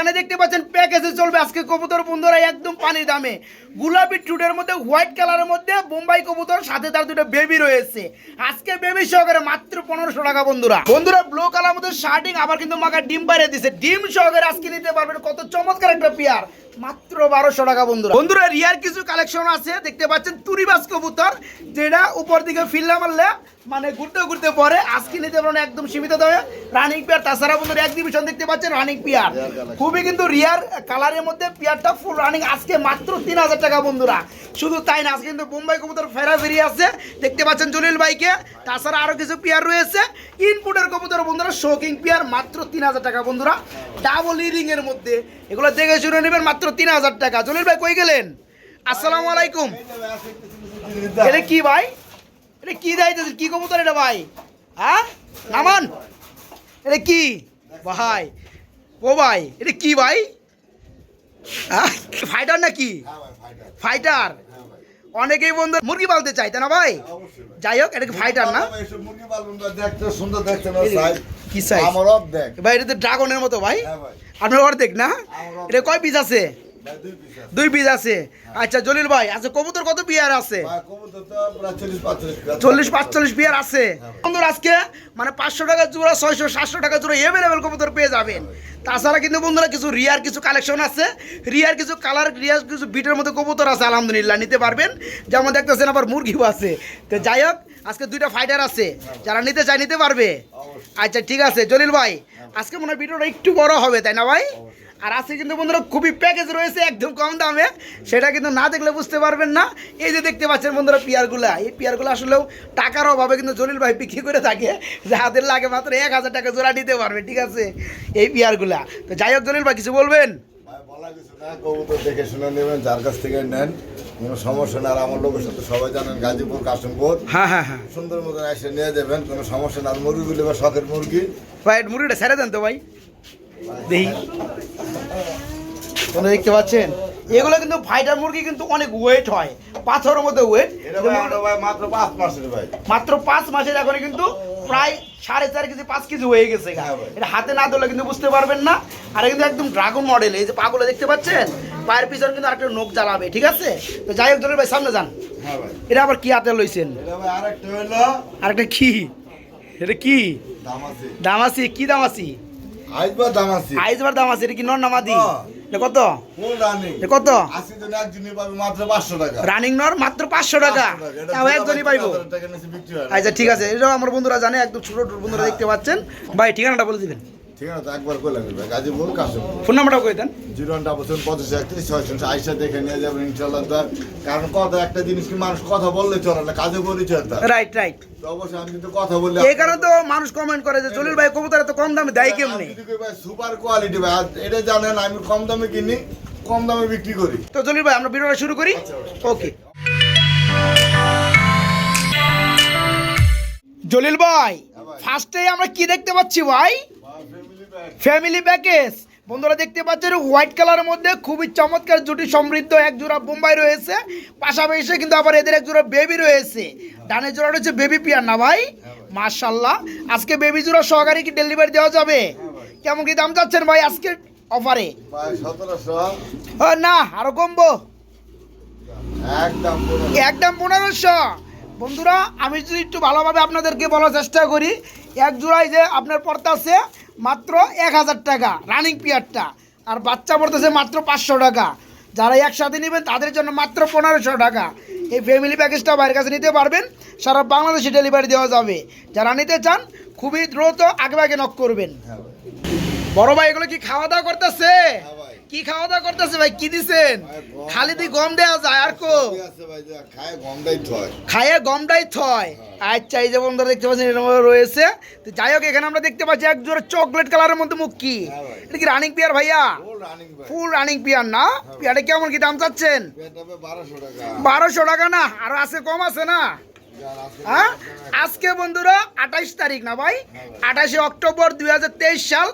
এখানে দেখতে পাচ্ছেন প্যাকেজে চলবে আজকে কবুতর বন্ধুরা, একদম পানির দামে। গোলাপি টুডের মধ্যে হোয়াইট কালারের মধ্যে বোম্বাই কবুতর, সাথে তার দুটো বেবি রয়েছে। আজকে বেবি সহকারে মাত্র পনেরোশো টাকা বন্ধুরা। বন্ধুরা ব্লু কালার মধ্যে শার্টিং আবার কিন্তু মাকা ডিম বাইরে দিছে। ডিম সহকারে আজকে নিতে পারবেন কত চমৎকার একটা পেয়ার মাত্র বারোশো টাকা বন্ধুরা। বন্ধুরা রিয়ার কিছু কালেকশন আছে দেখতে পাচ্ছেন তুরিবাস কবুতর যেটা উপর দিকে ফিল্লা মারলে মানে ঘুরতে ঘুরতে পরে আজকে নিতে পারেন একদম সীমিত দামে। রানিং পেয়ার তাছাড়া বন্ধুরা এক্সিবিশন দেখতে পাচ্ছেন রানিং পেয়ার খুবই কিন্তু রিয়ার কালারের মধ্যে পেয়ারটা ফুল রানিং আজকে মাত্র তিন হাজার টাকা বন্ধুরা। শুধু তাই না আজকে কিন্তু বোম্বাই কবুতর ফেরা ফেরি আছে। দেখতে পাচ্ছেন জলিল ভাইকে তাছাড়া আরও কিছু পেয়ার রয়েছে। ইনপুটের কবুতর বন্ধুরা শোকিং পেয়ার মাত্র তিন হাজার টাকা বন্ধুরা। ডাবল ইরিং এর মধ্যে। এগুলো দেখে শুনে নেবেন মাত্র তিন হাজার টাকা। জলিল ভাই কই গেলেন? আসসালামু আলাইকুম। এটা কি ভাই? এটা কি দায়িত্ব কি কবুতর এটা ভাই? হ্যাঁ? নামান? এটা কি? ভাই। ও ভাই এটা কি ভাই? হ্যাঁ? ফাইটার নাকি? ফাইটার অনেকেই বন্ধু মুরগি পালতে চাই তাই না ভাই? যাই হোক এটা কি ফাইটার না? সুন্দর দেখতে সাইজ? কি অর্ধেক। ভাই এটা তো ড্রাগনের মতো ভাই। হ্যাঁ ভাই। আপনার অর্ধেক না? এটা কয় পিস আছে? দুই পিস আছে। আছে? আচ্ছা জলিল ভাই আচ্ছা কবুতর কত বিয়ার আছে? চল্লিশ পাঁচচল্লিশ বিয়ার আছে। বন্ধুরা আজকে মানে পাঁচশো টাকা জোড়া ছয়শো সাতশো টাকা জোড়া এভেলেবেল কবুতর পেয়ে যাবেন। তাছাড়া কিন্তু বন্ধুরা কিছু রিয়ার কিছু কালেকশন আছে। রিয়ার কিছু কালার রিয়ার কিছু বিটের মতো কবুতর আছে আলহামদুলিল্লাহ নিতে পারবেন। যেমন দেখতেছেন আবার মুরগিও আছে। তো যাই হোক আজকে দুইটা ফাইটার আছে। যারা নিতে চায় নিতে পারবে। আচ্ছা ঠিক আছে জলিল ভাই আজকে মনে হয় ভিডিওটা একটু বড় হবে তাই না ভাই? আর আজকে কিন্তু বন্ধুরা খুবই প্যাকেজ রয়েছে একদম কম দামে। সেটা কিন্তু না দেখলে বুঝতে পারবেন না। এই যে দেখতে পাচ্ছেন বন্ধুরা পিয়ারগুলা এই পিয়ারগুলো আসলেও টাকার অভাবে কিন্তু জলিল ভাই বিক্রি করে থাকে। যে হাতের লাগে মাত্র এক হাজার টাকা জোড়া নিতে পারবে ঠিক আছে? এই পিয়ারগুলা। তো যাই হোক জলিল ভাই কিছু বলবেন? বলা কিছু না কবুতর দেখে শুনে নেবেন যার কাছ থেকে নেন কোনো সমস্যা না। আর আমার লোকের সাথে সবাই জানেন গাজীপুর কাশিমপুর। হ্যাঁ হ্যাঁ হ্যাঁ। সুন্দর মতন এসে নিয়ে যাবেন কোনো সমস্যা না। আর মুরগিগুলো বা শখের মুরগি। ভাই মুরগিটা ছেড়ে দেন তো ভাই। দেখি। তোমরা দেখতে পাচ্ছেন? এগুলো কিন্তু ফাইটার মুরগি কিন্তু অনেক ওয়েট হয়। পাথরের মধ্যে ওয়েট মাত্র পাঁচ মাসের ভাই। মাত্র পাঁচ মাসের এখন কিন্তু প্রায় সাড়ে চার কেজি পাঁচ কেজি হয়ে গেছে। হ্যাঁ। এটা হাতে না ধরলে কিন্তু বুঝতে পারবেন না। আর কিন্তু একদম ড্রাগন মডেল এই যে পাগুলো দেখতে পাচ্ছেন? পায়ের পিছনে কিন্তু আরেকটা নোক জ্বালাবে ঠিক আছে? তো যাই হোক ভাই সামনে যান। হ্যাঁ এটা আবার কি হাতে লইছেন? আরেকটা কি? এটা কি? দামাসি। দামাসি কি দামাসি? আইজ দাম আছে। আইজবার দামাসি এটা কি নামাদি হ্যাঁ। কত? রানিং? কত? রানিং নর মাত্র পাঁচশো টাকা। তাও একজনই পাইবো। হয় না। আচ্ছা ঠিক আছে। এটাও আমার বন্ধুরা জানে একদম ছোট ছোট বন্ধুরা দেখতে পাচ্ছেন। ভাই ঠিকানাটা বলে দিবেন। একবার গাজীপুর ফোন নাম্বারটা কই দেন? জিরো ওয়ান ডাবল সেভেন পঁচিশ একত্রিশ ছয়শো আইসা দেখে নিয়ে যাবেন ইনশাল্লাহ কারণ কথা একটা জিনিস কি মানুষ কথা বললে চলে না কাজে পরিচয় তার। রাইট রাইট অবশ্যই আমি কিন্তু কথা বললে এই কারণে তো মানুষ কমেন্ট করে যে জলিল ভাই কবুতর এত কম দামে দেয় কেমনে? সুপার কোয়ালিটি ভাই এটা জানেন আমি কম দামে কিনি কম দামে বিক্রি করি। তো জলিল ভাই আমরা ভিডিওটা শুরু করি। ওকে জলিল ভাই ফার্স্টে আমরা কি দেখতে পাচ্ছি ভাই? ফ্যামিলি প্যাকেজ বন্ধুরা দেখতে পাচ্ছেন হোয়াইট কালারের মধ্যে খুবই চমৎকার জুটি সমৃদ্ধ এক জোড়া বোম্বাই রয়েছে। পাশাপাশি কিন্তু আবার এদের এক জোড়া বেবি রয়েছে। ডানের জোড়া রয়েছে বেবি পিয়ার না ভাই? মার্শাল্লাহ আজকে বেবি জোড়া সহকারে কি ডেলিভারি দেওয়া যাবে? কেমন কি দাম চাচ্ছেন ভাই আজকে অফারে না আরও কমবো। একদম পনেরোশো। বন্ধুরা আমি যদি একটু ভালোভাবে আপনাদেরকে বলার চেষ্টা করি এক জোড়ায় যে আপনার পড়তেছে মাত্র এক হাজার টাকা রানিং পিয়ারটা আর বাচ্চা পড়তেছে মাত্র পাঁচশো টাকা। যারা একসাথে নেবেন তাদের জন্য মাত্র পনেরোশো টাকা। এই ফ্যামিলি প্যাকেজটা বাইরের কাছে নিতে পারবেন সারা বাংলাদেশে ডেলিভারি দেওয়া যাবে। যারা নিতে চান খুবই দ্রুত আগে আগে নক করবেন। হ্যাঁ। বড় ভাই এগুলো কি খাওয়া দাওয়া করতেছে। কি খাওয়া দাওয়া করতেছে ভাই? কি দিছেন? খালি দি গম দেওয়া যায় আর কো? খায় গমটাই থয়। থয়। আচ্ছা এই যে বন্ধুরা দেখতে পাচ্ছেন এর মধ্যে রয়েছে। তো যাই হোক এখানে আমরা দেখতে পাচ্ছি এক জোড়া চকলেট কালারের মধ্যে মুখ কি হ্যাঁ এটা কি রানিং পিয়ার ভাইয়া? ফুল রানিং পিয়ার না? পিয়ারে কেমন কি দাম চাচ্ছেন? বারোশো টাকা। না? আর আছে কম আছে না? হ্যাঁ? আজকে বন্ধুরা আঠাইশ তারিখ না ভাই? আঠাশে অক্টোবর দুই হাজার তেইশ সাল।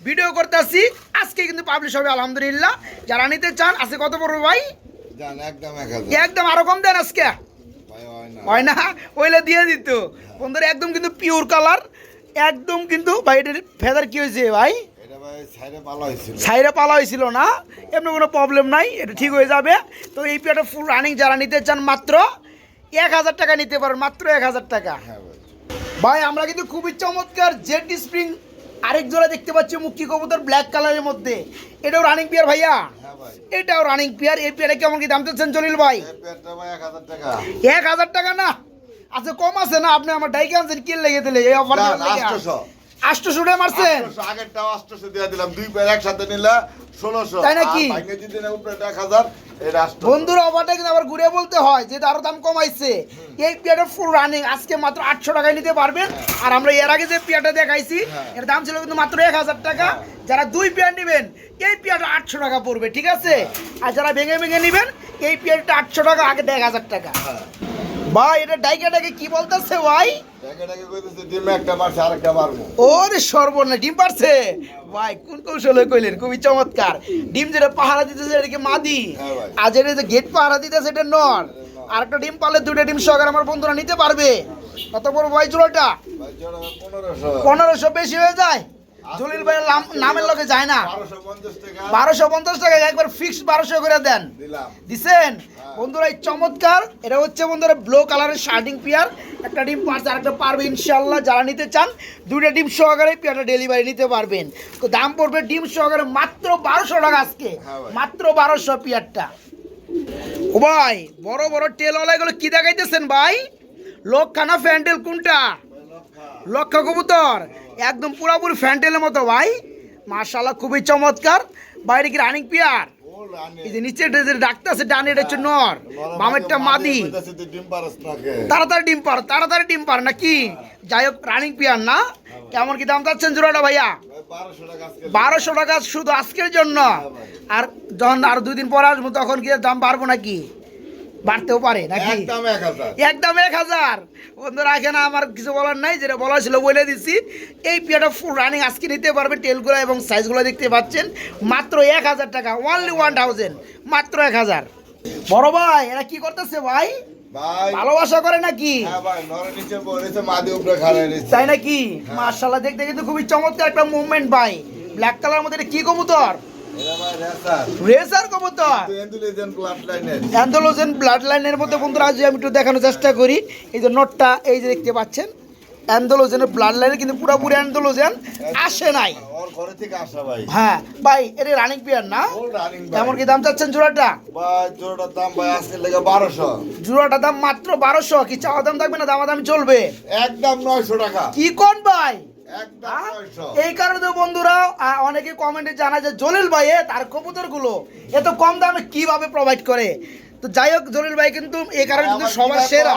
ভিডিও করতেছি। আজকে কিন্তু পাবলিশ হবে আলহামদুলিল্লাহ। যারা নিতে চান আজকে কত পড়বে ভাই? একদম একদম আরও কম দেন আজকে? হয় না। হয় ওইলে দিয়ে দিত। বন্ধুরা একদম কিন্তু পিওর কালার একদম কিন্তু ভাই এটার ফেদার কি হয়েছে ভাই? সাইডে পালা হয়েছিল। না? এমনি কোনো প্রবলেম নাই এটা ঠিক হয়ে যাবে। তো এই পেয়ারটা ফুল রানিং যারা নিতে চান মাত্র এক হাজার টাকা নিতে পারেন মাত্র এক হাজার টাকা। হ্যাঁ ভাই। ভাই আমরা কিন্তু খুবই চমৎকার জেড স্প্রিং আরেক জোড়া দেখতে পাচ্ছি মুক্তি কবুতর ব্ল্যাক কালারের মধ্যে। এটাও রানিং পিয়ার ভাইয়া? হ্যাঁ এটাও রানিং পিয়ার এই পিয়ারে কেমন কি দাম চাচ্ছেন জলিল ভাই? এক হাজার টাকা। না? আচ্ছা কম আছে না? আপনি আমার ডাইকে আনছেন কি লেগে দিলে এই অফার 800 আটশো টাকা মারছেন? 800 আগেরটাও 800 দিয়ে দিলাম দুই পেয়ার একসাথে নিলে 1600 তাই নাকি? ভাঙে যদি না উপরে 1000 বন্ধুরা অফারটা কিন্তু আবার ঘুরে বলতে হয় আরও দাম কমাইছে। এই পেয়ারটা ফুল রানিং আজকে মাত্র আটশো টাকায় নিতে পারবেন। আর আমরা এর আগে যে পেয়ারটা দেখাইছি হ্যাঁ। এর দাম ছিল কিন্তু মাত্র এক হাজার টাকা। যারা দুই পেয়ার নেবেন এই পেয়ারটা আটশো টাকা পড়বে ঠিক আছে? আর যারা ভেঙে ভেঙে নেবেন এই পেয়ারটা আটশো টাকা আগে এক হাজার টাকা। হ্যাঁ। ভাই এটা ডাইকাটাকে কি বলতেছে ভাই? ওরে সর্বনা ডিম পারছে? ভাই কোন কৌশলে কইলেন? খুবই চমৎকার। ডিম যেটা পাহারা দিতেছে এটাকে মাদি? হ্যাঁ আর যেটা যে গেট পাহারা দিতেছে এটা নর। আর একটা ডিম পারলে দুটো ডিম সহকারে আমার বন্ধুরা নিতে পারবে। কত বড় ভাই জোড়াটা ভাই জোড়া 1500 পনেরোশো বেশি হয়ে যায়? জলিল ভাইয়ের নাম- নামের লোকে যায় না। বারোশো পঞ্চাশ টাকা। একবার ফিক্সড বারোশো করে দেন। দিছেন? বন্ধুরা এই চমৎকার। এটা হচ্ছে বন্ধুরা ব্লু কালারের শার্টিং পিয়ার। একটা ডিম পারছে আর একটা পারবে ইনশাল্লাহ যারা নিতে চান দুইটা ডিম সহকারে পিয়ারটা ডেলিভারি নিতে পারবেন। তো দাম পড়বে ডিম সহকারে মাত্র বারোশো টাকা আজকে। হ্যাঁ মাত্র বারোশো পিয়ারটা। ও ভাই বড় বড় টেলওয়ালা এগুলো কি দেখাইতেছেন ভাই? লক্ষানা ফ্যান্ডেল কোনটা? লক্ষা কবুতর একদম পুরাপুরি ফ্যান্টেলের মতো ভাই। মার্শাল্লাহ খুবই চমৎকার। বাইরে কি রানিং পিয়ার? এই যে নিচে আছে ডানে এটা হচ্ছে নর বামেরটা মাদি। তাড়াতাড়ি ডিম পার তাড়াতাড়ি ডিম পার নাকি? যাই হোক রানিং পিয়ার না। কেমন কি দাম চাচ্ছেন জোড়াটা ভাইয়া? ভাই 1200 টাকা আজকে বারোশো টাকা শুধু আজকের জন্য। আর যখন আর দুই দিন পর আসব তখন কি দাম বাড়বো নাকি? বাড়তেও পারে নাকি? একদম একদম এক হাজার। বন্ধুরা এখানে আমার কিছু বলার নাই যেটা বলা ছিল বলে দিচ্ছি। এই পিয়াটা ফুল রানিং আজকে নিতে পারবে টেলগুলো এবং সাইজগুলো দেখতে পাচ্ছেন। মাত্র এক হাজার টাকা ওনলি ওয়ান থাউজেন্ড মাত্র এক হাজার। বড় ভাই এরা কি করতেছে ভাই? ভালোবাসা করে নাকি? হ্যাঁ তাই নাকি? মার্শাল্লাহ দেখতে কিন্তু খুবই চমৎকার একটা মুভমেন্ট ভাই। ব্ল্যাক কালার মধ্যে কি কবুতর? রেসার কবুতর? অ্যান্ডোলোজেন ব্লাড লাইনের মধ্যে বন্ধুরা আজ আমি একটু দেখানোর চেষ্টা করি। এই যে নোটটা এই যে দেখতে পাচ্ছেন অ্যান্ডোলোজেনের ব্লাড লাইনে কিন্তু পুরোপুরি অ্যান্ডোলোজেন আসে নাই। আসা ভাই। হ্যাঁ ভাই এটা রানিং পিয়ার না? কেমন কি দাম চাচ্ছেন জোড়াটা? ভাই জোড়াটার দাম ভাই আজকে লেগে 1200 জোড়াটা দাম মাত্র বারোশো কি চাওয়া দাম থাকবে না? দামাদামি চলবে। একদম 900 টাকা। কি কোন ভাই? একদম হ্যাঁ? 900 এই কারণে তো বন্ধুরা অনেকে কমেন্টে জানা যে জলিল ভাই তার কবুতরগুলো এত কম দামে কীভাবে প্রোভাইড করে? তো যাই হোক জলিল ভাই কিন্তু এই কারণে কিন্তু সবার সেরা।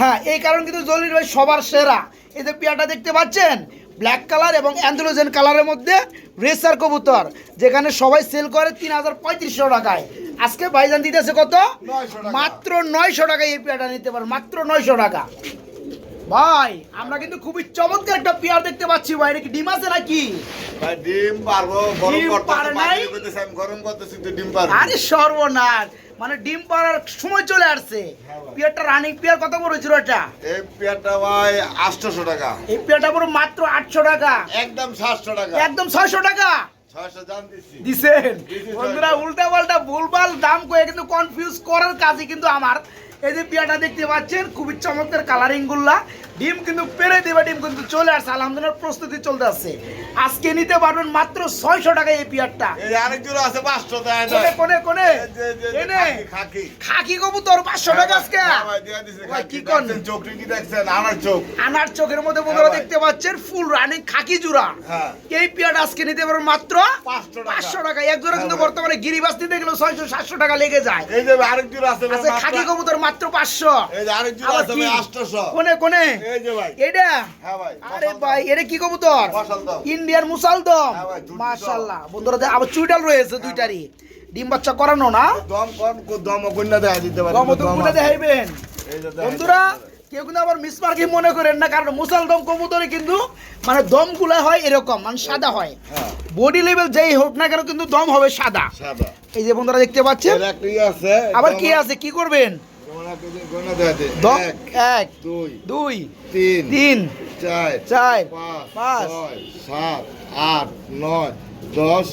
হ্যাঁ এই কারণ কিন্তু জলিল ভাই সবার সেরা। এই যে পিয়াটা দেখতে পাচ্ছেন ব্ল্যাক কালার এবং অ্যান্ড্রোজেন কালারের মধ্যে রেসার কবুতর যেখানে সবাই সেল করে তিন হাজার পঁয়ত্রিশশো টাকায়। আজকে ভাইজান দিতেছে কত? 900 মাত্র নয়শো টাকায় এই পেয়ারটা নিতে পারেন মাত্র নয়শো টাকা। ভাই আমরা কিন্তু খুবই চমৎকার একটা পেয়ার দেখতে পাচ্ছি ভাই এটা কি ডিম আছে নাকি? ভাই ডিম পারব গরম করতে পারে নাই? আমি গরম করতেছি তুই ডিম পারবি। আরে সর্বনাশ মানে ডিম পাড়ার সময় চলে আসছে। পেয়ারটা রানিং পেয়ার কত বড় ছিল এটা? এই পেয়ারটা ভাই 800 টাকা। এই পেয়ারটা পুরো মাত্র আটশো টাকা। একদম 700 টাকা। একদম ছয়শো টাকা? 600 জান দিছি। দিছেন? বন্ধুরা উল্টা পাল্টা ভুলভাল দাম কয়ে কিন্তু কনফিউজ করার কাজই কিন্তু আমার। এই যে পিয়াটা দেখতে পাচ্ছেন খুবই চমৎকার কালারিংগুলা। ডিম কিন্তু পেরে দেবে ডিম কিন্তু চলে আসছে। আলহামদুলিল্লাহ প্রস্তুতি চলতে আছে। আজকে নিতে পারবেন মাত্র ছয়শো টাকায় এই পিয়ারটা। আরেক জোড়া আছে 500 কোনে কোনে এনে। খাকি, খাকি। কবুতর পাঁচশো টাকা আজকে। হ্যাঁ। কি কোন? কি দেখছেন? আমার চোখ। আনার চোখের মধ্যে বন্ধুরা দেখতে পাচ্ছেন ফুল রানিং খাকি জুড়া। হ্যাঁ। এই পিয়াটা আজকে নিতে পারবেন মাত্র পাঁচশো টাকা। এক জোড়া হ্যাঁ কিন্তু বর্তমানে গিরিবাস নিতে গেলে ছয়শো সাতশো টাকা লেগে যায়। এই যে আরেক জোড়া আছে খাকি কবুতর মাত্র পাঁচশো। এই যে আরেক জোড়া আছে 800 কোনে কোনে। এটা? হ্যাঁ আরে ভাই এটা কি কবুতর? ইন্ডিয়ান মুসালদম হ্যাঁ ভাই, জুটি মাশাআল্লাহ বন্ধুরা আবার চুইটাল রয়েছে দুইটারই। ডিম বাচ্চা করানো না? দম কম, দম কন্যা দেখা দিতে পারে, দমগুলো দেখাইবেন। এই যে দেখা বন্ধুরা কেউ কিন্তু আবার মিসমার্কিং মনে করেন না কারণ মুসালদম কবুতরে কিন্তু মানে দমগুলা হয় এরকম মানে সাদা হয়। হ্যাঁ, বডি লেভেল যেই হোক না কেন কিন্তু দম হবে সাদা। এই যে বন্ধুরা দেখতে পাচ্ছেন? ইয়ে আবার কি আছে? কি করবেন? এক, দুই, দুই তিন, তিন চার, চার পাঁচ, পাঁচ, ছয়, সাত, আট নয় দশ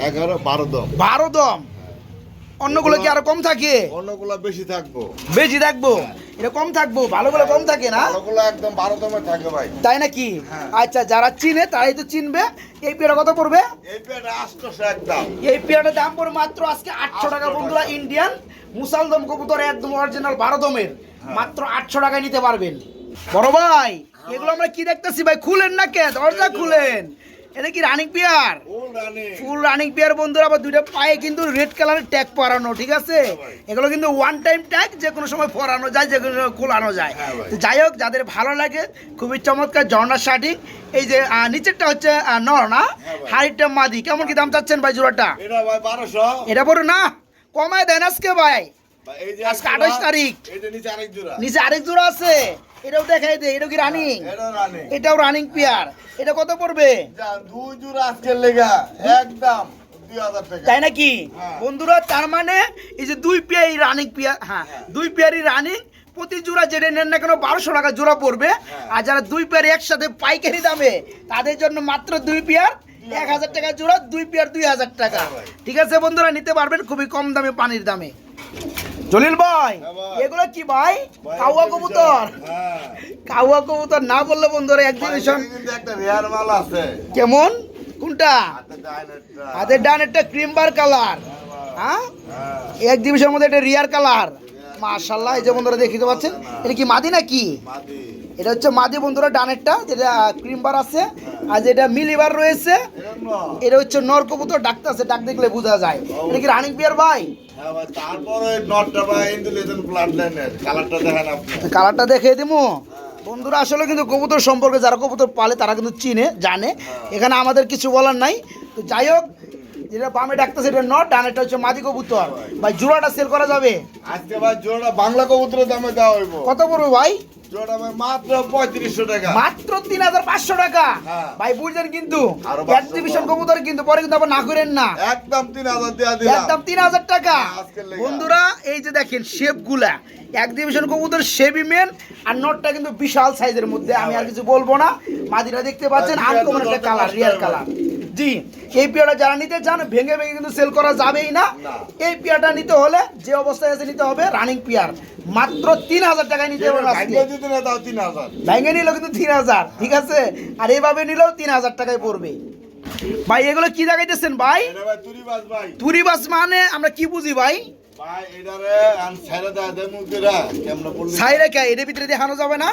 এগারো বারো দম। বারো দম। অন্যগুলো কি আরও কম থাকে? অন্যগুলো বেশি থাকব। বেশি থাকব? এটা কম থাকব? ভালোগুলো কম থাকে না? ভালোগুলো একদম বারো দমে থাকবে ভাই। তাই নাকি? হ্যাঁ। আচ্ছা যারা চিনে তারাই তো চিনবে। এই পেয়ারা কত পড়বে? এই আষ্টশো একদম। এই দাম পড়বে মাত্র আজকে আটশো টাকা। বন্ধুরা ইন্ডিয়ান মুসালদম কবুতর একদম অরিজিনাল বারো দমের হ্যাঁ। মাত্র আটশো টাকায় নিতে পারবেন। বড় ভাই এগুলো আমরা কি দেখতেছি ভাই? খুলেন না কে দরজা খুলেন। এটা কি রানিক পেয়ার ফুল রানি ফুল রানিং পেয়ার বন্ধুরা আবার দুইটা পায়ে কিন্তু রেড কালারের ট্যাগ পরানো ঠিক আছে? এগুলো কিন্তু ওয়ান টাইম ট্যাগ যে কোনো সময় পরানো যায় যে কোনো সময় খোলানো যায়। হ্যাঁ তো যাই হোক যাদের ভালো লাগে খুবই চমৎকার ঝর্ণার শার্টিং এই যে নিচেরটা হচ্ছে নর না? হ্যাঁ হাইটটা মাদি। কেমন কি দাম চাচ্ছেন ভাই জোড়াটা? এটা ভাই বারোশো। এটা বড় না? কমায় দেন আজকে ভাই। আজকে এক 28 জোড়া, তারিখ। এটা নিচে আরেক জোড়া। নিচে আরেক জোড়া আছে। এটাও দেখাই দে এটাও কি রানিং এটাও রানিং পেয়ার এটা কত পড়বে? দুই জোড়া লেগা। একদম তাই নাকি? হ্যাঁ। বন্ধুরা তার মানে এই যে দুই পেয়ারি রানিং পেয়ার হ্যাঁ দুই পেয়ারি রানিং প্রতি জোড়া যেটা নেন না কেন বারোশো টাকা জোড়া পড়বে। হ্যাঁ। আর যারা দুই পেয়ার একসাথে পাইকারি দামে তাদের জন্য মাত্র দুই পেয়ার এক হাজার টাকা জোড়া দুই পেয়ার দুই হাজার টাকা। হ্যাঁ ঠিক আছে বন্ধুরা নিতে পারবেন খুবই কম দামে পানির দামে। জলিল ভাই হ্যাঁ এগুলো কি ভাই? ভাই, কাউয়া কবুতর? হ্যাঁ। কাউয়া কবুতর না বললে বন্ধুরা ভাই, আছে। কেমন? কোনটা? হাতের ডান একটা ক্রিম বার কালার হ্যাঁ হ্যাঁ, এক দিবসের মধ্যে একটা রিয়ার কালার মাশাল্লাহ এই যে বন্ধুরা দেখিতে পাচ্ছেন এটা কি মাদি নাকি। এটা হচ্ছে মাদি বন্ধুরা ডানেরটা যেটা ক্রিম বার আছে আর যেটা মিলিবার রয়েছে এটা হচ্ছে নর কবুতর ডাকতে আছে ডাক দেখলে বোঝা যায়। এটা কি রানিং পিয়ার ভাই? কালারটা দেখিয়ে দিমু? বন্ধুরা আসলে কিন্তু কবুতর সম্পর্কে যারা কবুতর পালে তারা কিন্তু চিনে জানে। এখানে আমাদের কিছু বলার নাই। তো যাই হোক যেটা বামে ডাকতেছে এটা নট ডানেরটা হচ্ছে মাদি কবুতর। ভাই জোড়াটা সেল করা যাবে? আজকে ভাই জোড়া বাংলা কবুতরের দামে দেওয়া হইব। কত পড়বে ভাই? মাত্র পঁয়ত্রিশশো টাকা। মাত্র তিন হাজার পাঁচশো টাকা। হ্যাঁ। ভাই বুঝলেন কিন্তু আরও এক্সিবিশন কবুতর কিন্তু পরে কিন্তু আবার না করেন না। একদম তিন হাজার একদম তিন হাজার টাকা। বন্ধুরা এই যে দেখেন শেপগুলা এক্সিবিশন কবুতর শেপই মেন আর নটটা কিন্তু বিশাল সাইজের মধ্যে আমি আর কিছু বলব না। মাদিরা দেখতে পাচ্ছেন আনকমন একটা কালার হবে। কালার জি এই পেয়ারটা যারা নিতে চান ভেঙে ভেঙে কিন্তু সেল করা যাবেই না। এই পেয়ারটা নিতে হলে যে অবস্থায় আছে নিতে হবে রানিং পেয়ার। মাত্র তিন হাজার টাকায় নিতে হবে আজকে। ভাগ্য যদি না দাও তিন হাজার। ভেঙে নিলেও কিন্তু তিন হাজার ঠিক আছে? আর এইভাবে নিলেও তিন হাজার টাকায় পড়বে। ভাই এগুলো কি দেখাইতেছেন ভাই? ভাই তুরি বাস মানে আমরা কি বুঝি ভাই? ভাই এটারে আন ছেড়ে দেয় দেয় মুখেরা কেমন বললি সাই রেখা এদের ভিতরে দেখানো যাবে না?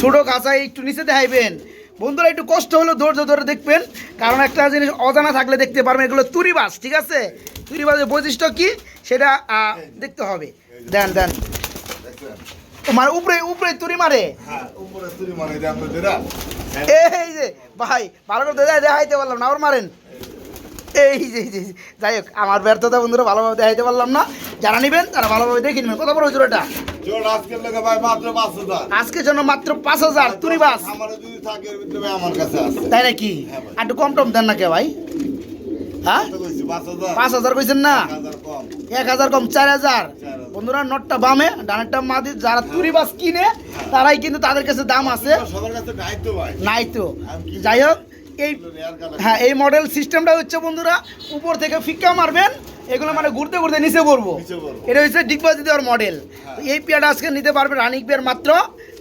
ছোট কাঁচা একটু নিচে দেখাইবেন। বন্ধুরা একটু কষ্ট হলো ধৈর্য ধরে দেখবেন। কারণ একটা জিনিস অজানা থাকলে দেখতে পারবেন এগুলো তুরিবাস ঠিক আছে? তুরিবাসের বৈশিষ্ট্য কি? সেটা দেখতে হবে। দেন দেন। মানে উপরে উপরে তুরি মারে? হ্যাঁ এই যে ভাই ভালো করে দেখা দেখাইতে পারলাম না আবার মারেন। এই যে যে, যাই হোক আমার ব্যর্থতা বন্ধুরা ভালোভাবে দেখাইতে পারলাম না। যারা নেবেন তারা ভালোভাবে দেখে নেবেন। কত বড় জোড়াটা আজকের মাত্র পাঁচ হাজার। জন্য মাত্র পাঁচ তুরি বাস। তাই নাকি? হ্যাঁ একটু কম টম দেন না কে ভাই? হ্যাঁ? পাঁচ হাজার? কইছেন না? এক হাজার কম। চার হাজার। বন্ধুরা নটটা বামে ডানেরটা মাদি যারা তুরি বাস কিনে তারাই কিন্তু তাদের কাছে দাম আছে। নাই তো যাই হোক এই হ্যাঁ এই মডেল সিস্টেমটা হচ্ছে বন্ধুরা উপর থেকে ফিক্কা মারবেন এগুলো মানে ঘুরতে ঘুরতে নিচে পড়ব। এটা হচ্ছে ডিগবাজি দেওয়ার মডেল এই পেয়ারটা আজকে নিতে পারবে রানিং পেয়ার মাত্র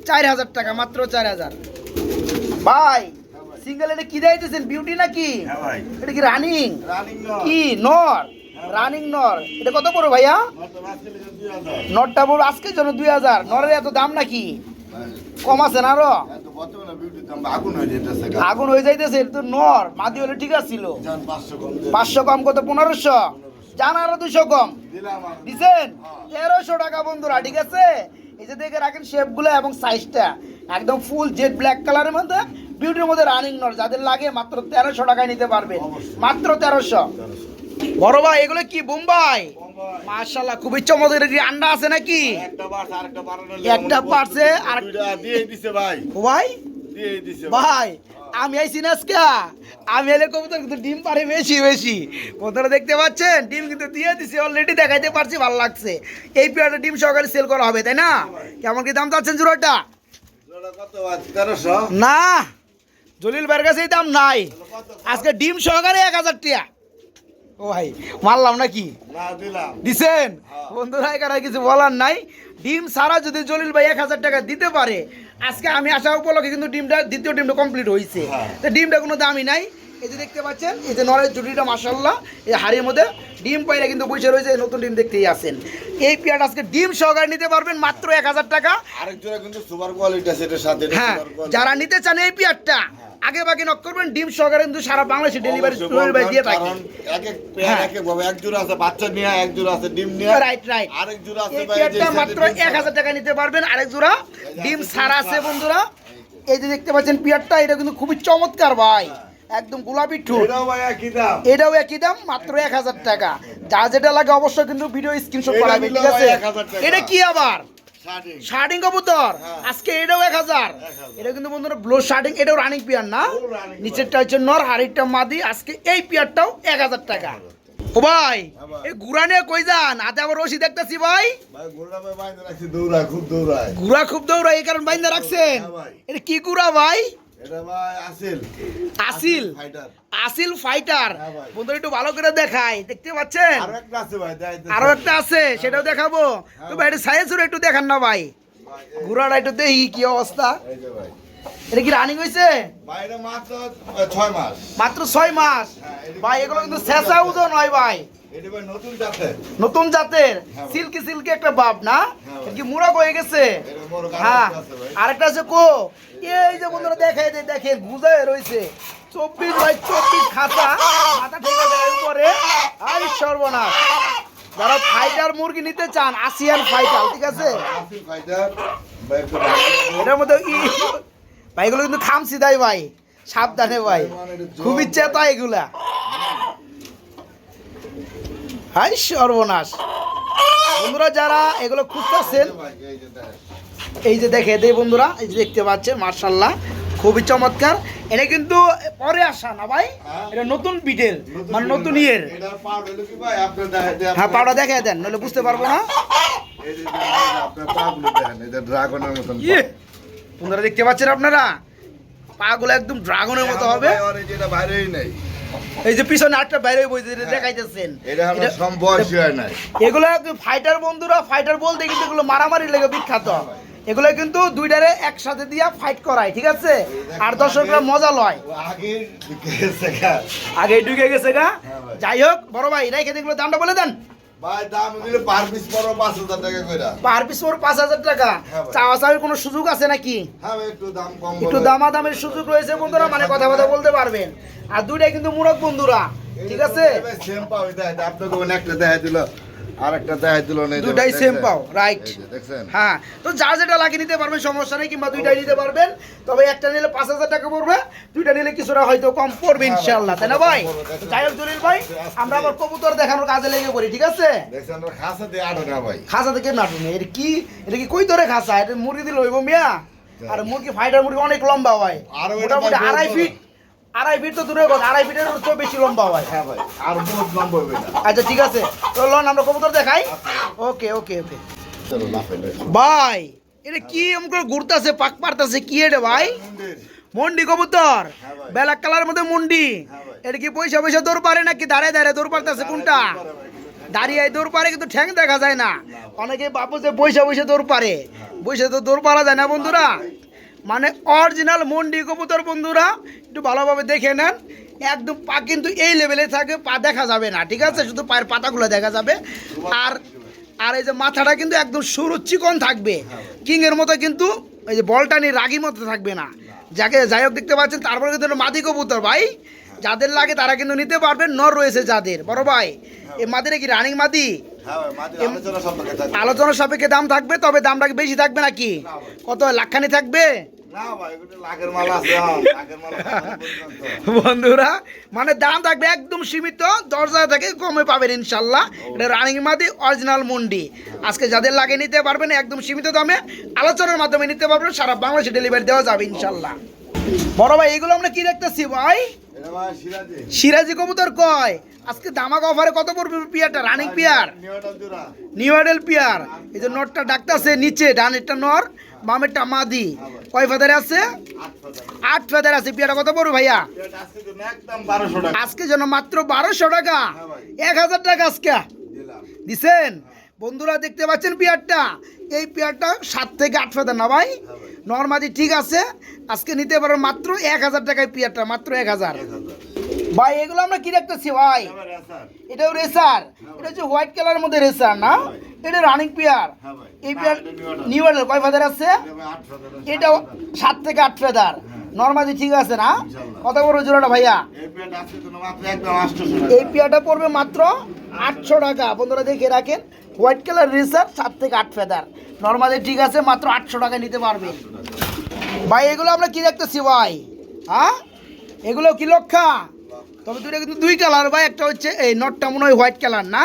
চার হাজার টাকা মাত্র চার হাজার। ভাই সিঙ্গেল এটা কি দিতেছেন বিউটি নাকি? হ্যাঁ এটা কি রানিং কি নর? রানিং নর। এটা কত পড়ো ভাইয়া? নরটা পড়ো আজকের জন্য দুই হাজার। নরের এত দাম নাকি? কম আরও? আগুন হয়ে হয়ে যাইতেছে এটা তো নর। মাদি হলে ঠিক আছিল। পাঁচশো কম কত? পনেরোশো। জান আরও দুশো কম। দিছেন? তেরোশো টাকা বন্ধুরা ঠিক আছে? এই যে দেখে রাখেন শেপগুলো এবং সাইজটা একদম ফুল জেড ব্ল্যাক কালারের মধ্যে বিউটির মধ্যে রানিং নর। যাদের লাগে মাত্র তেরোশো টাকায় নিতে পারবে মাত্র তেরোশো। বড় ভাই এগুলো কি বোম্বাই। মার্শাল্লাহ খুবই চমৎকার কি আন্ডা আছে নাকি? একটা পারছে আর- দিয়ে দিছে ভাই। ও ভাই? দিয়ে দিছে ভাই। আমি আইসি না আমি এলে কবুতর কিন্তু ডিম পারে বেশি বেশি। বন্ধুরা দেখতে পাচ্ছেন? ডিম কিন্তু দিয়ে দিছি অলরেডি দেখাইতে পারছি ভালো লাগছে। এই পেয়ারটা ডিম সহকারে সেল করা হবে তাই না? কেমন কি দাম চাচ্ছেন জোড়াটা? না জলিল ভাইয়ের কাছে দাম নাই। আজকে ডিম সহকারে এক হাজার টিয়া ও ভাই মারলাম নাকি? দিছেন? বন্ধুরা এখানে কিছু বলার নাই। ডিম সারা যদি জলিল ভাই এক হাজার টাকা দিতে পারে আজকে আমি আসা উপলক্ষে কিন্তু ডিমটা দ্বিতীয় ডিমটা কমপ্লিট হয়েছে হ্যাঁ। তো ডিমটা কোনো দামি নাই। এই যে দেখতে পাচ্ছেন এই যে নরের জুটিটা মাসাল্লাহ এই হাড়ির মধ্যে ডিম পাইলে কিন্তু বসে রয়েছে নতুন ডিম দেখতেই আসেন। এই পেয়ারটা আজকে ডিম সহকারে নিতে পারবেন মাত্র এক হাজার টাকা। আরেক জোড়া কিন্তু সুপার কোয়ালিটি আছে এটার সাথে হ্যাঁ যারা নিতে চান এই পেয়ারটা আগে বাকি নক করবেন ডিম সহকারে কিন্তু সারা বাংলাদেশে ডেলিভারি ডেলিভারি দিয়ে থাকি। কারণ এক এক পেয়ার হ্যাঁ। এক এক ভাবে এক জোড়া আছে বাচ্চা নিয়ে এক জোড়া আছে ডিম নিয়ে। রাইট রাইট আরেক জোড়া আছে ভাই, পেয়ারটা মাত্র ডিম এক হাজার টাকা নিতে পারবেন। আরেক জোড়া ডিম সারা আছে বন্ধুরা। এই যে দেখতে পাচ্ছেন পেয়ারটা এটা কিন্তু খুবই চমৎকার ভাই। একদম গোলাপি ঠোঁট। এটাও একই দাম। মাত্র এক হাজার টাকা। যা যেটা লাগে অবশ্যই কিন্তু ভিডিও স্ক্রিনশট করাবে ঠিক আছে? ভাই 1000 টাকা। এটা কি আবার? শাড়ি শার্টিং কবুতর? হ্যাঁ। আজকে এটাও এক হাজার। এটা কিন্তু বন্ধুরা ব্লো শার্টিং এটাও রানিং পিয়ার না? নিচেরটা হচ্ছে নর হাড়িটা মাদি। আজকে এই পিয়ারটাও এক হাজার টাকা। ও ভাই হ্যাঁ এই গুড়া নিয়ে কই যান? হাতে আবার রশি দেখতেছি ভাই। খুব দৌড়ায়। গুড়া খুব দৌড়ায় এই কারণ বাইন্দা রাখছেন। হ্যাঁ এটা কি গুড়া ভাই? আসিল। আসিল? ফাইটার হ্যাঁ। বন্ধুরা একটু ভালো করে দেখাই দেখতে পাচ্ছেন? আরও একটা আছে আছে সেটাও দেখাবো। তো ভাই এটা সাইজ একটু দেখান না ভাই। একটু দেখি কি অবস্থা। এটা কি রানিং হয়েছে? মাত্র ছয় মাস। মাত্র ছয় মাস। হ্যাঁ, ভাই এগুলো কিন্তু শেষা ওজন হয় ভাই। নতুন জাতের। হ্যাঁ। সিল্কি সিল্কি একটা বাপ না? হ্যাঁ কি মুরাক হয়ে গেছে? হ্যাঁ। আরেকটা আছে কো? এই যে বন্ধুরা দেখাই দে দেখেন বুঝায় রয়েছে। চব্বিশ বাই চব্বিশ খাতা। ঠেকে উপরে আর সর্বনাশ। যারা ফাইটার মুরগি নিতে চান আসিয়ান ফাইটার ঠিক আছে? করে- এটার মধ্যে ই ভাই এগুলো কিন্তু খামসি দেয় ভাই। সাবধানে ভাই। খুবই চেতা এগুলা। হাই সর্বনাশ। বন্ধুরা যারা এগুলো খুঁজতেছেন এই যে দেখে দেই বন্ধুরা এই যে দেখতে পাচ্ছেন মার্শাল্লাহ খুবই চমৎকার। এটা কিন্তু পরে আসা না ভাই? হ্যাঁ। এটা নতুন বিটের মানে নতুন ইয়ের। হ্যাঁ পাউডার দেখে দেন নইলে বুঝতে পারব না। ইয়ে! বন্ধুরা দেখতে পাচ্ছেন আপনারা? পাগুলো একদম ড্রাগনের মতো হবে। বাইরেই নেই। এই যে পিছনে আটটা বাইরে বইছে দেখাইতেছেন হ্যাঁ। এটা হলো এটা- হয় নাই। এগুলো ফাইটার বন্ধুরা ফাইটার বলতে কিন্তু এগুলো মারামারি লেগে বিখ্যাত। এগুলো কিন্তু দুইটারে একসাথে দিয়া ফাইট করায় ঠিক আছে? আর দর্শকরা মজা লয়। আগে গেছে ঢুকে গেছে গা। হ্যাঁ যাই হোক বড় ভাই রেখে দেখল দামটা বলে দেন। ভাই দাম দিলে পার পিস পড়ো পাঁচ হাজার টাকা কইরা। পার পিস ওর পাঁচ হাজার টাকা? হ্যাঁ চাওয়া চাওয়ার কোনো সুযোগ আছে নাকি? হ্যাঁ একটু দাম কম একটু। দামাদামের সুযোগ রয়েছে বন্ধুরা মানে কথা কথা বলতে পারবেন। আর দুইটাই কিন্তু মুরগ বন্ধুরা ঠিক আছে? সেম আপনাকে একটা দেখাই দিল। আর একটা দেখাই দিল না দুটাই সেম পাও রাইট হ্যাঁ তো যা যেটা লাগিয়ে নিতে পারবেন সমস্যা নেই কিংবা দুইটাই নিতে পারবেন। তবে একটা নিলে পাঁচ হাজার টাকা পড়বে দুইটা নিলে কিছুটা হয়তো কম পড়বে হ্যাঁ তাই না ভাই? যাই হোক জলিল ভাই আমরা আবার কবুতর দেখানোর কাজে লেগে পড়ি ঠিক আছে? খাসা দিয়ে আটো না ভাই। খাসা থেকে এটা কি? এটা কি কই ধরে খাসা? এটা মুরগি দিল হইব মিয়া? আর মুরগি ফাইটার মুরগি অনেক লম্বা হয়। আরও মোটামুটি আড়াই ফিট আড়াই ফিট তো দূরে কথা আড়াই ফিটের চেয়ে বেশি লম্বা হয়। হ্যাঁ ভাই আর বহুত নম্বর হবে আচ্ছা ঠিক আছে। তো লন আমরা কবুতর দেখাই। ওকে ওকে ওকে। ভাই এটা কি আমাকে ঘুরতেছে পাক পারতাছে কি এটা ভাই? মন্ডি কবুতর। হ্যাঁ। ব্ল্যাক কালার মধ্যে মন্ডি। হ্যাঁ এটা কি পয়সা পয়সা দৌড় পারে নাকি দাঁড়ায় দাঁড়ায় দৌড় পারতেছে কোনটা? দাঁড়িয়ে দৌড় পারে কিন্তু ঠ্যাং দেখা যায় না। অনেকে বাপু যে পয়সা পয়সা দৌড় পারে। পয়সা তো দৌড় পারা যায় না বন্ধুরা। মানে অরিজিনাল মন্ডি কবুতর বন্ধুরা একটু ভালোভাবে দেখে নেন। একদম পা কিন্তু এই লেভেলে থাকে পা দেখা যাবে না ঠিক আছে? শুধু পায়ের পাতাগুলো দেখা যাবে। আর আর এই যে মাথাটা কিন্তু একদম সরু চিকন থাকবে। কিংয়ের মতো কিন্তু এই যে বলটা নিয়ে রাগির মতো থাকবে না। যাকে যাই হোক দেখতে পাচ্ছেন তারপরে কিন্তু মাদি কবুতর ভাই। যাদের লাগে তারা কিন্তু নিতে পারবে নর রয়েছে যাদের। বড় ভাই এই মাদিরে কি রানিং মাদি? হ্যাঁ আলোচনা সাপেক্ষে দাম থাকবে তবে দামটা কি বেশি থাকবে নাকি? কত লাখখানি থাকবে? হ্যাঁ। বন্ধুরা মানে দাম থাকবে একদম সীমিত দশ হাজার থেকে কমে পাবেন ইনশাল্লাহ। এটা রানিং মাদি অরিজিনাল মন্ডি। আজকে যাদের লাগে নিতে পারবেন একদম সীমিত দামে আলোচনার মাধ্যমে নিতে পারবেন সারা বাংলাদেশে ডেলিভারি দেওয়া যাবে ইনশাল্লাহ। বড় ভাই এগুলো আমরা কি দেখতেছি ভাই? সিরাজি। কবুতর কয়? আজকে দামাক অফারে কত পড়বে পিয়ারটা? Running pair? New ideal pair. এই যে নটটা ডাকতেছে নিচে ডানেরটা নর। বামেরটা মাদি। কয় ফেদারে আছে? আট হাজার আট ফেদার আছে। পেয়ারা কত পড়বে ভাইয়া? আজকে জন্য মাত্র বারোশো টাকা। এক হাজার টাকা আজকে। দিছেন? বন্ধুরা দেখতে পাচ্ছেন পেয়ারটা? এই পেয়ারটা সাত থেকে আট ফেদার না ভাই? নর্মালি ঠিক আছে। আজকে নিতে পারো মাত্র এক হাজার টাকায় পেয়ারটা, মাত্র এক হাজার। ভাই এগুলো আমরা কি দেখতেছি ভাই? এটাও রেসার এটা হচ্ছে হোয়াইট কালারের মধ্যে রেসার না? এটা রানিং পেয়ার হ্যাঁ এই pair new order। New order কয় ফেদার আছে? এটাও সাত থেকে আট ফেদার নর্মালি ঠিক আছে না। কত বড় জোড়াটা ভাইয়া। এই পেয়ারটা এই পড়বে মাত্র আটশো টাকা। বন্ধুরা দেখে রাখেন হোয়াইট কালার রেসার সাত থেকে আট ফেদার নর্মালি ঠিক আছে মাত্র আটশো টাকা নিতে পারবে। ভাই এগুলো আমরা কি দেখতেছি ভাই? হ্যাঁ? এগুলো কি লক্ষা? তবে দুইটা কিন্তু দুই কালার ভাই একটা হচ্ছে এই নটটা মনে হয় হোয়াইট কালার না?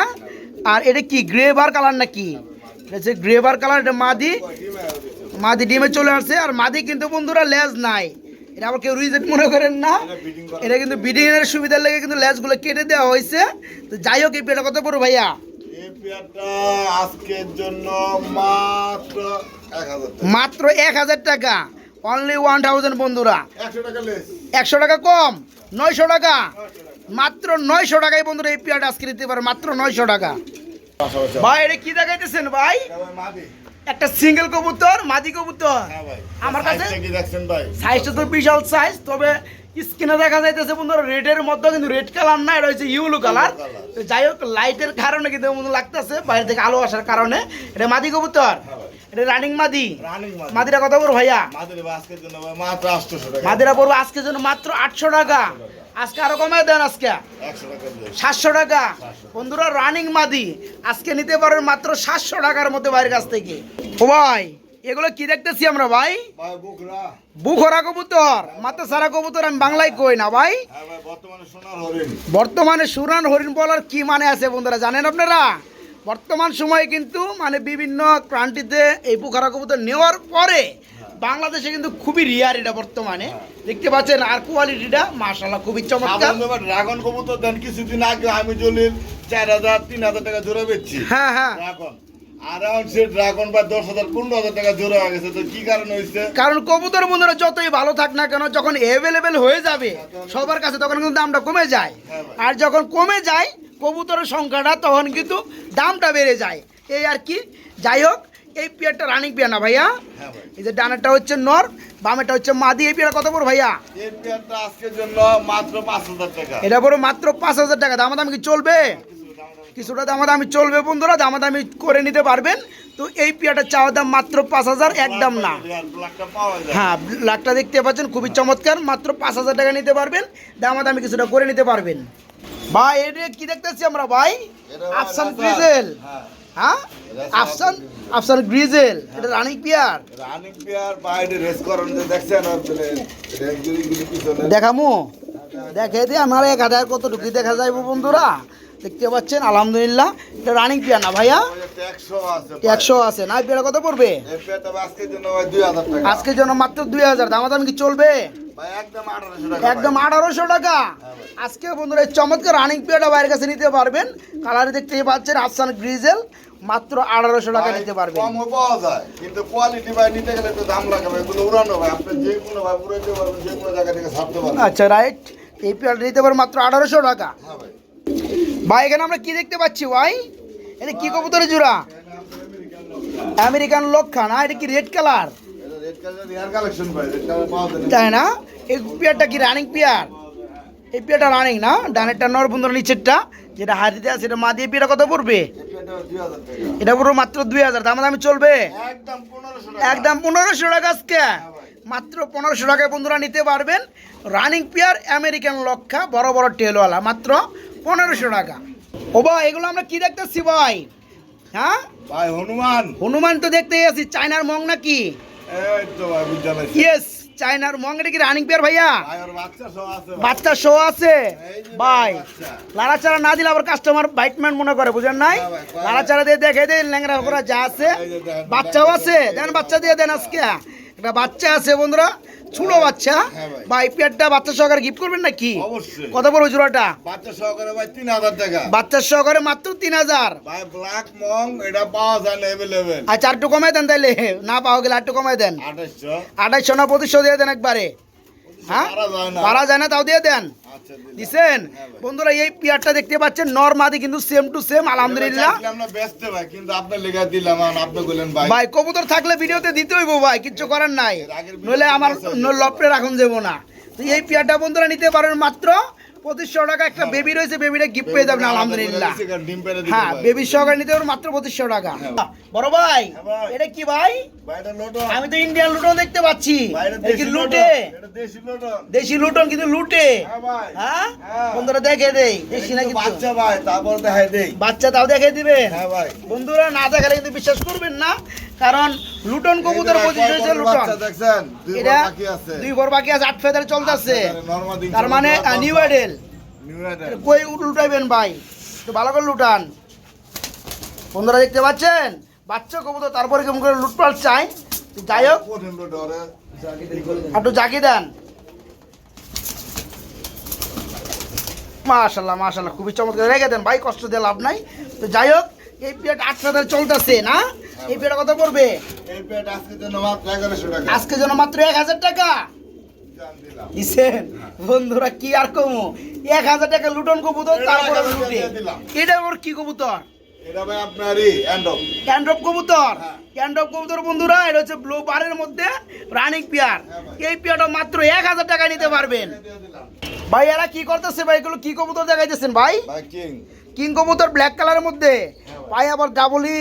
আর এটা কি গ্রে বার কালার নাকি? এটা হচ্ছে গ্রে বার কালার এটা মাদি মাদি ডিমে চলে আসছে। আর মাদি কিন্তু বন্ধুরা লেজ নাই। এটা আবার কেউ রিজেক্ট মনে করেন না। এটা কিন্তু বিডিং এর সুবিধার লেগে কিন্তু লেজগুলো কেটে দেওয়া হয়েছে। তো যাই হোক এই পেটা কত পড়ো ভাইয়া? আজকের জন্য মাত্র এক হাজার টাকা। মাত্র এক হাজার টাকা। অনলি ওয়ান থাউজেন্ড বন্ধুরা। একশো টাকা কম? নয়শো টাকা। মাত্র নয়শো টাকায় বন্ধুরা এই পেয়ারটা আজকে নিতে পারে মাত্র নয়শো টাকা। ভাই এটা কি দেখাইতেছেন ভাই? একটা সিঙ্গেল কবুতর মাদি কবুতর। হ্যাঁ আমার কাছে- সাইজটা তো বিশাল সাইজ তবে স্ক্রিনে দেখা যাইতেছে বন্ধুরা রেডের মধ্যে কিন্তু রেড কালার না এটা হচ্ছে ইউলো কালার যাই হোক লাইটের কারণে কিন্তু লাগতেছে বাইরে থেকে আলো আসার কারণে। এটা মাদি কবুতর। হ্যাঁ এটা রানিং মাদি। মাদিরা কত ভাইয়া? মাদির মাত্র আটশোশো টাকা। মাদিরা পড়বে আজকের জন্য মাত্র আটশো টাকা। আজকে আরও কমায় দেন আজকে। সাতশো টাকা। বন্ধুরা রানিং মাদি। আজকে নিতে পারেন মাত্র সাতশো টাকার মধ্যে বাইরের কাছ থেকে। ও ভাই এগুলো কি দেখতেছি আমরা ভাই? বুখরা কবুতর। মাত্র সারা কবুতর আমি বাংলায় কই না ভাই? হ্যাঁ বর্তমানে সোনার হরিণ। বর্তমানে সুরান হরিণ বলার কি মানে আছে বন্ধুরা জানেন আপনারা? বর্তমান সময়ে কিন্তু মানে বিভিন্ন ক্রান্তিতে এই পুখারা কবুতর নেওয়ার পরে বাংলাদেশে কিন্তু খুবই রিয়ার এটা বর্তমানে। দেখতে পাচ্ছেন আর কোয়ালিটিটা মাশাল্লাহ খুবই চমৎকার। ড্রাগন কবুতর দেন কিছুদিন আগে আমি জলিল চার হাজার তিন হাজার টাকা জোরে বেচছি। হ্যাঁ হ্যাঁ। ড্রাগন কারণ কবুতর বন্ধুরা যতই ভালো থাক না কেন যখন অ্যাভেলেবেল হয়ে যাবে সবার কাছে তখন কিন্তু দামটা কমে যায়। আর যখন কমে যায় কবুতরের সংখ্যাটা তখন কিন্তু দামটা বেড়ে যায়। এই আর কি? যাই হোক এই পেয়ারটা রানিং পেয়ার না ভাইয়া? হ্যাঁ এই যে ডানারটা হচ্ছে নর বামেরটা হচ্ছে মাদি এই পেয়ারটা কত বড় ভাইয়া? এই পেয়ারটা আজকের জন্য মাত্র পাঁচ হাজার টাকা। এটা বড় মাত্র পাঁচ হাজার টাকা। দামাদামি কি চলবে? কিছুটা দামাদামি চলবে বন্ধুরা দামাদামি করে নিতে পারবেন। তো এই পেয়ারটা চাওয়ার দাম মাত্র পাঁচ হাজার একদম না। হ্যাঁ লাখটা দেখতে পাচ্ছেন খুবই চমৎকার। মাত্র পাঁচ হাজার টাকা নিতে পারবেন দামাদামি কিছুটা করে নিতে পারবেন। ভাই এটা কি দেখতেছি আমরা ভাই? আফসান গ্রিজেল। হ্যাঁ। হ্যাঁ? আফসান আফসান গ্রিজেল এটা রানিং পিয়ার। রানিং পেয়ার বাইরে রেস করেন যে দেখছেন দেখামু? দেখে দিয়ে আমার এক হাজার কতটুকু দেখা যাইব বন্ধুরা। দেখতে পাচ্ছেন আলহামদুলিল্লাহ এটা রানিং পিয়ার না ভাইয়া? একশো আছে না এই পেয়ারটা কত পড়বে? আজকের জন্য মাত্র দুই হাজার। দামাদামি কি চলবে? একদম আঠারোশো টাকা আজকে বন্ধুরা এই চমৎকার রানিং বাইরের কাছে নিতে পারবেন। কালারে দেখতেই পাচ্ছেন গ্রিজেল মাত্র আঠারোশো টাকা নিতে পারবেন। কম পাওয়া যায় কিন্তু কোয়ালিটি ভাই নিতে গেলে একটু দাম লাগে এগুলো উড়ানো ভাই আপনি যে কোনো ভাই উড়াইতে পারবেন যে কোনো জায়গা থেকে ছাড়তে পারবেন। আচ্ছা রাইট এই নিতে পারবেন মাত্র আঠারোশো টাকা। হ্যাঁ ভাই। ভাই এখানে আমরা কি দেখতে পাচ্ছি ভাই? এটা কি কবুতরের জোড়া? আমেরিকান লক্ষা না এটা কি রেড কালার তাই না? এই পেয়ারটা কি রানিং পেয়ার? এই পেয়ারটা রানিং না? ডানেরটা নর বন্ধুরা নিচেরটা যেটা হাতিতে আছে সেটা মা দিয়ে পেয়ারটা কত পড়বে? এটা পুরো মাত্র দুই হাজার। দাম দামি চলবে? একদম পনেরোশো টাকা। একদম পনেরোশো টাকা আজকে। মাত্র পনেরোশো টাকায় বন্ধুরা নিতে পারবেন। রানিং পেয়ার আমেরিকান লক্ষা বড় বড় টেলওয়ালা মাত্র পনেরোশো টাকা। ও ভাই এগুলো আমরা কি দেখতেছি ভাই? হ্যাঁ? ভাই হনুমান। হনুমান তো দেখতেই আছি চায়নার মং নাকি? ইয়েস চায়নার মং এটা কি রানিং পেয়ার ভাইয়া? বাচ্চা শো আছে। ভাই। লাড়াচাড়া না দিলে আবার কাস্টমার বাইটম্যান মনে করে বুঝেন নাই? লাড়াচাড়া দিয়ে দেখে দেন ল্যাংরা করা যা আছে। বাচ্চাও আছে। দেন। বাচ্চা দিয়ে দেন আজকে। একটা বাচ্চা আছে বন্ধুরা ছোট বাচ্চা। বা ভাই। ভাই পেয়ারটা বাচ্চা সহকারে গিফট করবেন না কি? কত বড় জোড়াটা? বাচ্চা সহকারে ভাই তিন হাজার টাকা। বাচ্চা সহকারে মাত্র তিন হাজার। ভাই ব্ল্যাক মং এটা পাওয়া যায় না অ্যাভেলেবেল আচ্ছা আরটু কমাই দেন তাইলে। না পাওয়া গেলে আরটু কমাই দেন। আঠাশশো। আঠাইশো না পঁচিশশো দিয়ে দেন একবারে। হ্যাঁ? পারা যায় না। পারা যায় না তাও দিয়ে দেন। দিছেন? হ্যাঁ বন্ধুরা এই পেয়ারটা দেখতে পাচ্ছেন নর্মাদি কিন্তু সেম টু সেম আলহামদুলিল্লাহ। ভাই কিন্তু আপনার লেখা দিলাম আপনি বললেন ভাই। ভাই কবুতর থাকলে ভিডিওতে দিতে হইব ভাই কিচ্ছু করার নাই। নইলে আমার? লপটে রাখুন দেবো না। তো এই পেয়ারটা বন্ধুরা নিতে পারেন মাত্র পঁচিশশো টাকা একটা বেবি। রয়েছে বেবিটা গিফট পেয়ে যাবেন আলহামদুলিল্লাহ। হ্যাঁ বেবি সহকারে নিতে পারবেন মাত্র পঁচিশশো টাকা। হ্যাঁ। বড় ভাই হ্যাঁ এটা কি ভাই? ভাই। আমি তো ইন্ডিয়ান লুটন দেখতে পাচ্ছি। ভাই, লুটে? দেশি লুটন। কিন্তু লুটে। হ্যাঁ ভাই। বন্ধুরা দেখে দেই দেশি না কিন্তু কিন্তু বাচ্চা ভাই তারপর দেখাই দেই। বাচ্চা তাও দেখে দিবে হ্যাঁ ভাই। বন্ধুরা না দেখালে কিন্তু বিশ্বাস করবেন না। কারণ লুটন কবুতর পঁচিশ হয়েছে লুটন। দুই এটা বাকি আছে। দুই ভর বাকি আছে আট ফেদার চলতেছে। তার মানে নিউ কই লুটাইবেন ভাই? একটু ভালো করে লুটান। বন্ধুরা দেখতে পাচ্ছেন? বাচ্চা কবুতর তারপরে কেমন করে লুটপাট চাই। যাই হোক একটু জাকি দেন। মাশাল্লাহ মাশাল্লাহ খুবই চমৎকার। রেখে দেন ভাই কষ্ট দিয়ে লাভ নাই। তো যাই হোক এই পিরিয়ড আট ফেদার চলতেছে না? এই পিরিয়ড কত পড়বে? এই পেট আজকে জন্য মাত্র এগারোশো টাকা। আজকে যেন মাত্র এক হাজার টাকা? দিছেন? বন্ধুরা কি আর কমু? এক হাজার টাকা লুটন কবুতর এটা তারপরে লুটে। এটা ওর কি কবুতর? এটা ভাই আপনারই কবুতর? হ্যাঁ। কবুতর বন্ধুরা এটা হচ্ছে ব্লু বারের মধ্যে রানিং পেয়ার হ্যাঁ এই পেয়ারটা মাত্র এক হাজার টাকা নিতে পারবেন। ভাই এরা কি করতেছে ভাই? এগুলো কি কবুতর দেখাইতেছেন ভাই? কিং কবুতর ব্ল্যাক কালারের মধ্যে। ভাই। আবার ডাবলি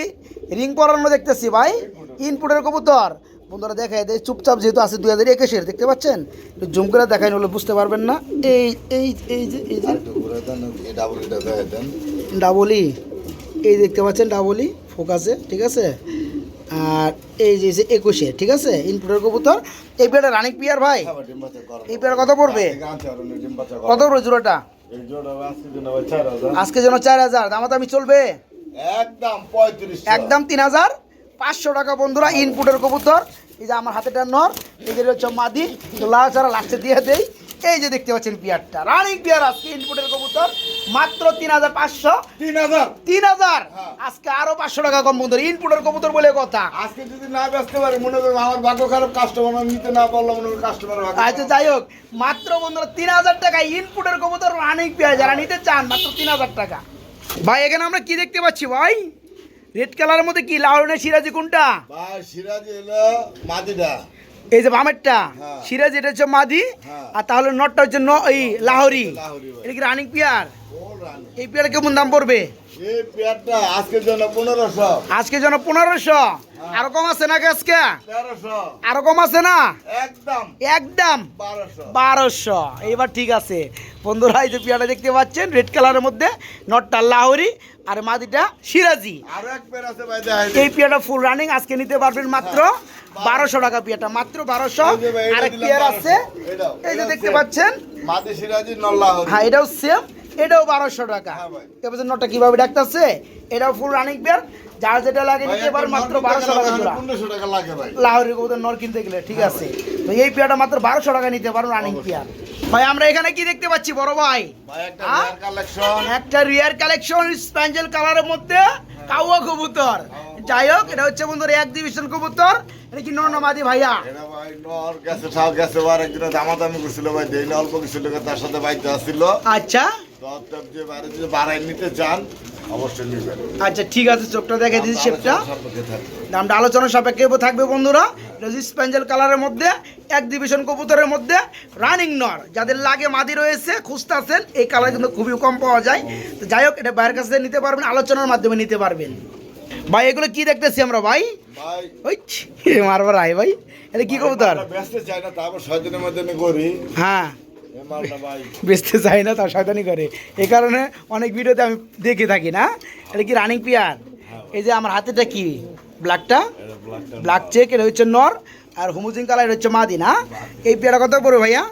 রিং পরানো দেখতেছি ভাই। ইনপুটের কবুতর। বন্ধুরা দেখায় দেয় চুপচাপ যেহেতু আছে দুই হাজার একুশের দেখতে পাচ্ছেন? একটু জুম করে দেখাই নলে বুঝতে পারবেন না। এই এই এই যে এই যে। এই ডাবল ডাবলি এই দেখতে পাচ্ছেন ডাবলি ফোকাসে ঠিক আছে? আর এই যে একুশে ঠিক আছে? ইনপুটের কবুতর। এই পেয়ারটা রানিং পিয়ার ভাই। করো। এই পেয়ার কত পড়বে? কত পড়বে জোড়াটা? আজকে জন্য ভাই চার হাজার। আজকে যেন চার হাজার। দামাদামি চলবে? একদম পঁয়ত্রিশ একদম তিন হাজার পাঁচশো টাকা বন্ধুরা ইনপুটের কবুতর। এই যে আমার হাতেটা নর এদের হচ্ছে মাদি তো লাড়াচাড়া লাস্টে দিয়ে দেই। এই যে দেখতে পাচ্ছেন পিয়ারটা রানিং পিয়ার আজকে ইনপুটের কবুতর মাত্র তিন হাজার পাঁচশো। তিন হাজার। তিন হাজার? হ্যাঁ। আজকে আরও পাঁচশো টাকা কম বন্ধুরা ইনপুটের কবুতর বলে কথা। আজকে যদি না ব্যস্ত পারি মনে করব আমার ভাগ্য খারাপ কাস্টমার নিতে না পারলাম মনে কাস্টমার আচ্ছা যাই হোক মাত্র বন্ধুরা তিন হাজার টাকা ইনপুটের কবুতর রানিং পেয়ার যারা নিতে চান মাত্র তিন হাজার টাকা। ভাই এখানে আমরা কি দেখতে পাচ্ছি ভাই রেড কালারের মধ্যে কি লাউনে সিরাজি কোনটা ভাই সিরাজি মাদিটা এই যে বামেরটা হ্যাঁ। সিরাজ এটা হচ্ছে মাদি হ্যাঁ। আর তাহলে নটটা হচ্ছে ন এই লাহোরি এটা কি রানিং পিয়ার। এই পিয়ার কেমন দাম পড়বে এই পেয়ারটা আজকের জন্য পনেরোশো আজকে জন্য পনেরোশো। আরও কম আছে না আজকে? আরও কম আছে না? একদম। একদম? বারোশো। এবার ঠিক আছে। বন্ধুরা এই যে পিয়াটা দেখতে পাচ্ছেন রেড কালারের মধ্যে নটটা লাহোরি আর মাদিটা সিরাজি। আরও এই পিয়াটা ফুল রানিং আজকে নিতে পারবেন মাত্র বারোশো টাকা পিয়াটা মাত্র বারোশো। দিলাম পিয়ার আছে। এই যে দেখতে পাচ্ছেন? হ্যাঁ এটাও সেম এটাও বারোশো টাকা। হ্যাঁ ভাই। এবার নটটা কীভাবে ডাকতেছে এটাও ফুল রানিং পেয়ার। যার যেটা লাগে নিতে পারেন মাত্র বারোশো টাকা জোড়া। কবুতর নর কিনতে গেলে ঠিক আছে। তো এই পেয়ারটা মাত্র বারোশো টাকা নিতে পারেন রানিং পেয়ার। ভাই আমরা এখানে কি দেখতে পাচ্ছি বড় ভাই? ভাই একটা? রেয়ার কালেকশন একটা রিয়ার কালেকশন স্প্যাঞ্জেল কালারের মধ্যে কাউয়া কবুতর। যাই হোক এটা হচ্ছে বন্ধুর এক ডিভিশন কবুতর। এটা কি নর্নমাদি ভাইয়া? ভাই নর দামাদামি করছিল দেই অল্প কিছু লোক তার সাথে বাইতে আসছিল। আচ্ছা। আচ্ছা ঠিক আছে চোখটা দেখে দিচ্ছি শেপটা। দামটা আলোচনা সাপেক্ষে থাকবে বন্ধুরা। রেজিস প্যাঞ্জেল কালারের মধ্যে এক ডিভিশন কবুতরের মধ্যে রানিং নর। যাদের লাগে মাদি রয়েছে খুঁজতেছেন এই কালার কিন্তু খুবই কম পাওয়া যায়। তো যাই হোক এটা বাইরের কাছে নিতে পারবেন আলোচনার মাধ্যমে নিতে পারবেন। ভাই এগুলো কি দেখতেছি আমরা ভাই? মারবার আয় ভাই। এটা কি কবুতর? ব্যস্ত চাই না তারপর ছয় মধ্যে করি হ্যাঁ। বেচতে চাই না তার শয়তানি করে। এই কারণে অনেক ভিডিওতে আমি দেখে থাকি না? এটা কি রানিং পিয়ার এই যে আমার হাতেটা কি? ব্ল্যাকটা? ব্ল্যাক চেক এটা হচ্ছে নর আর হুমুজিং কালার হচ্ছে মাদি না? এই পেয়ারা কত পড়বে ভাইয়া?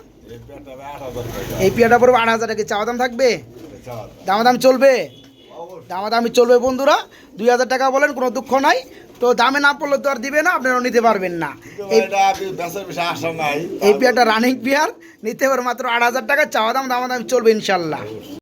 এই পেয়ারটা পড়বে আট হাজার টাকা। চাওয়া দাম থাকবে? এটা চার। দামাদাম চলবে। দামাদামি চলবে বন্ধুরা। দুই হাজার টাকা বলেন কোনো দুঃখ নাই। তো দামে না পড়লে তো আর দিবে না আপনারাও নিতে পারবেন না। এই পেয়ারটা রানিং পেয়ার নিতে পারবেন মাত্র আট হাজার টাকা চাওয়া দাম দাম দাম চলবে ইনশাল্লাহ।